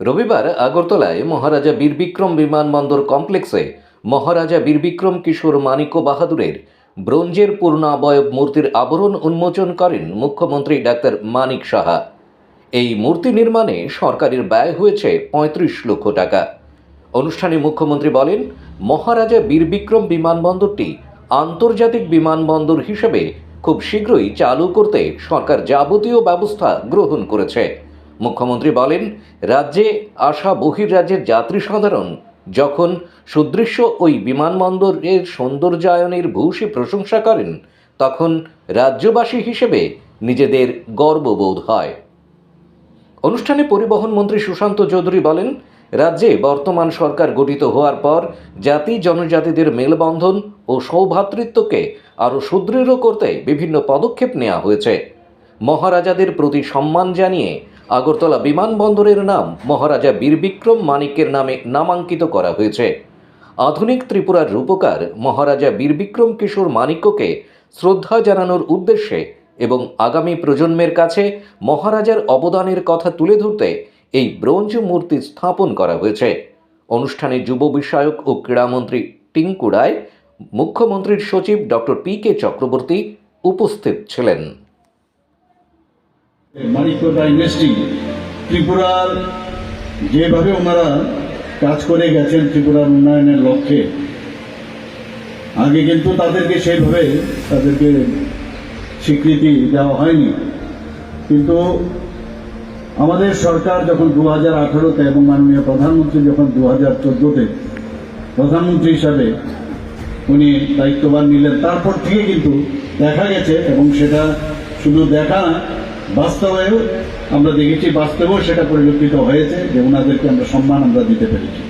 রবিবার আগরতলায় মহারাজা বীরবিক্রম বিমানবন্দর কমপ্লেক্সে মহারাজা বীরবিক্রম কিশোর মানিক্য বাহাদুরের ব্রোঞ্জের পূর্ণাবয়ব মূর্তির আবরণ উন্মোচন করেন মুখ্যমন্ত্রী ডাক্তার মানিক সাহা। এই মূর্তি নির্মাণে সরকারের ব্যয় হয়েছে পঁয়ত্রিশ লক্ষ টাকা। অনুষ্ঠানে মুখ্যমন্ত্রী বলেন, মহারাজা বীরবিক্রম বিমানবন্দরটি আন্তর্জাতিক বিমানবন্দর হিসেবে খুব শীঘ্রই চালু করতে সরকার যাবতীয় ব্যবস্থা গ্রহণ করেছে। মুখ্যমন্ত্রী বলেন, রাজ্যে আসা বহির্রাজ্যের যাত্রী সাধারণ, যখন সুদৃশ্য ওই বিমানবন্দরের সৌন্দর্যায়নের ভূয়সী প্রশংসা করেন, তখন রাজ্যবাসী হিসেবে নিজেদের গর্ববোধ হয়। অনুষ্ঠানে পরিবহন মন্ত্রী সুশান্ত চৌধুরী বলেন, রাজ্যে বর্তমান সরকার গঠিত হওয়ার পর জাতি, জনজাতিদের মেলবন্ধন ও সৌভ্রাতৃত্বকে আরও সুদৃঢ় করতে বিভিন্ন পদক্ষেপ নেওয়া হয়েছে। মহারাজাদের প্রতি সম্মান জানিয়ে আগরতলা বিমানবন্দরের নাম মহারাজা বীরবিক্রম মানিক্যের নামে নামাঙ্কিত করা হয়েছে। আধুনিক ত্রিপুরার রূপকার মহারাজা বীরবিক্রম কিশোর মানিক্যকে শ্রদ্ধা জানানোর উদ্দেশ্যে এবং আগামী প্রজন্মের কাছে মহারাজার অবদানের কথা তুলে ধরতে এই ব্রোঞ্জ মূর্তি স্থাপন করা হয়েছে। অনুষ্ঠানে যুব বিষয়ক ও ক্রীড়ামন্ত্রী টিঙ্কু রায়, মুখ্যমন্ত্রীর সচিব ডক্টর পি কে চক্রবর্তী উপস্থিত ছিলেন। মানিক্য ডাইনেস্টি ত্রিপুরার যেভাবে ওনারা কাজ করে গেছেন ত্রিপুরার উন্নয়নের লক্ষ্যে, আগে কিন্তু তাদেরকে সেইভাবে তাদেরকে স্বীকৃতি দেওয়া হয়নি। কিন্তু আমাদের সরকার যখন দু হাজার আঠারোতে এবং মাননীয় প্রধানমন্ত্রী যখন দু হাজার চোদ্দোতে প্রধানমন্ত্রী হিসাবে উনি দায়িত্ববান নিলেন, তারপর থেকে কিন্তু দেখা গেছে এবং সেটা শুধু দেখা না বাস্তবেও আমরা দেখেছি বাস্তবেও সেটা পরিলক্ষিত হয়েছে যে ওনাদেরকে আমরা সম্মান আমরা দিতে পেরেছি।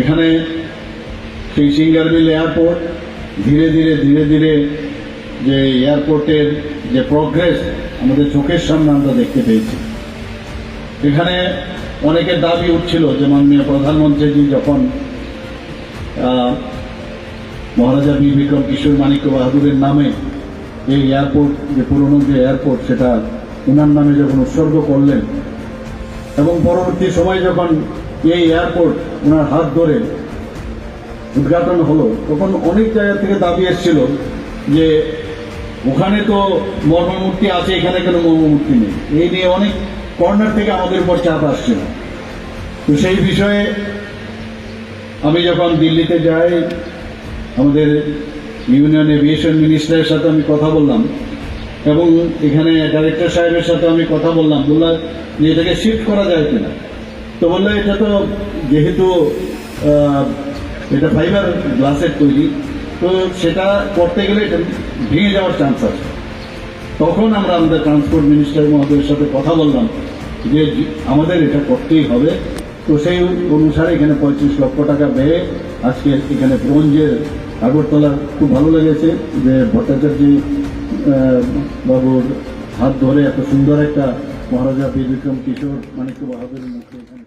এখানে সেই সিঙ্গারবিল এয়ারপোর্ট ধীরে ধীরে ধীরে ধীরে যে এয়ারপোর্টের যে প্রগ্রেস আমাদের চোখের সামনে আমরা দেখতে পেয়েছি। এখানে অনেকের দাবি উঠছিল যে মাননীয় প্রধানমন্ত্রীজি যখন মহারাজা বীর বিক্রম কিশোর মানিক্য বাহাদুরের নামে এই এয়ারপোর্ট যে পুরনো যে এয়ারপোর্ট সেটা ওনার নামে যখন উৎসর্গ করলেন, এবং পরবর্তী সময় যখন এই এয়ারপোর্ট ওনার হাত ধরে উদ্ঘাটন হলো, তখন অনেক জায়গা থেকে দাবি এসেছিল যে ওখানে তো মর্মমূর্তি আছে, এখানে কেন মর্মমূর্তি নেই। এই নিয়ে অনেক কর্নার থেকে আমাদের উপর চাপ আসছিল। তো সেই বিষয়ে আমি যখন দিল্লিতে যাই, আমাদের ইউনিয়ন এভিয়েশন মিনিস্টারের সাথে আমি কথা বললাম এবং এখানে ডাইরেক্টর সাহেবের সাথে আমি কথা বললাম। বললাম, যে এটাকে শিফট করা যায় কিনা? তো বলল, এটা তো যেহেতু এটা ফাইবার গ্লাসের তৈরি, তো সেটা করতে গেলে এটা ভেঙে যাওয়ার চান্স আছে। তখন আমরা আমাদের ট্রান্সপোর্ট মিনিস্টার মহোদয়ের সাথে কথা বললাম যে, আমাদের এটা করতেই হবে। তো সেই অনুসারে এখানে পঁয়ত্রিশ লক্ষ টাকা ব্যয়ে আজকে এখানে ব্রোঞ্জের আগরতলা খুব ভালো লেগেছে যে ভট্টাচার্য বাবুর হাত ধরে এত সুন্দর একটা মহারাজা বীর বিক্রম কিশোর মানিক্য বাহাদুরের মুখে